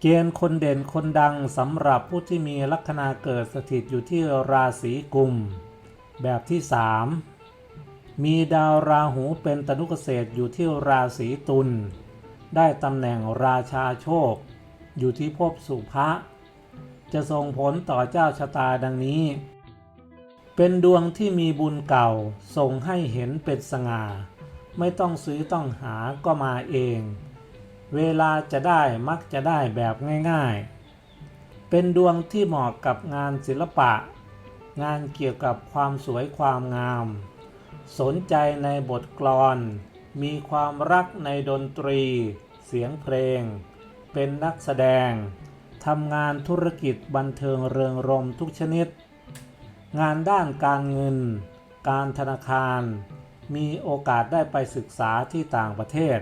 เกณฑ์คนเด่นคนดังสำหรับผู้ที่มีลัคนาเกิดสถิตอยู่ที่ราศีกุม แบบที่ 3 มีดาวราหูเป็นตนุเกษตรอยู่ที่ราศีตุล ได้ตำแหน่งราชาโชค อยู่ที่ภพสุภะจะส่งผลต่อเจ้าชะตาดังนี้ เป็นดวงที่มีบุญเก่าส่งให้เห็นเป็นสง่า ไม่ต้องซื้อต้องหาก็มาเอง เวลาจะได้มักจะได้แบบง่ายๆ เป็นดวงที่เหมาะกับงานศิลปะ งานเกี่ยวกับความสวยความงาม สนใจในบทกลอน มีความรักในดนตรี เสียงเพลง เป็นนักแสดงทำงานธุรกิจบันเทิงเริงรมทุกชนิด งานด้านการเงิน การธนาคาร มีโอกาสได้ไปศึกษาที่ต่างประเทศ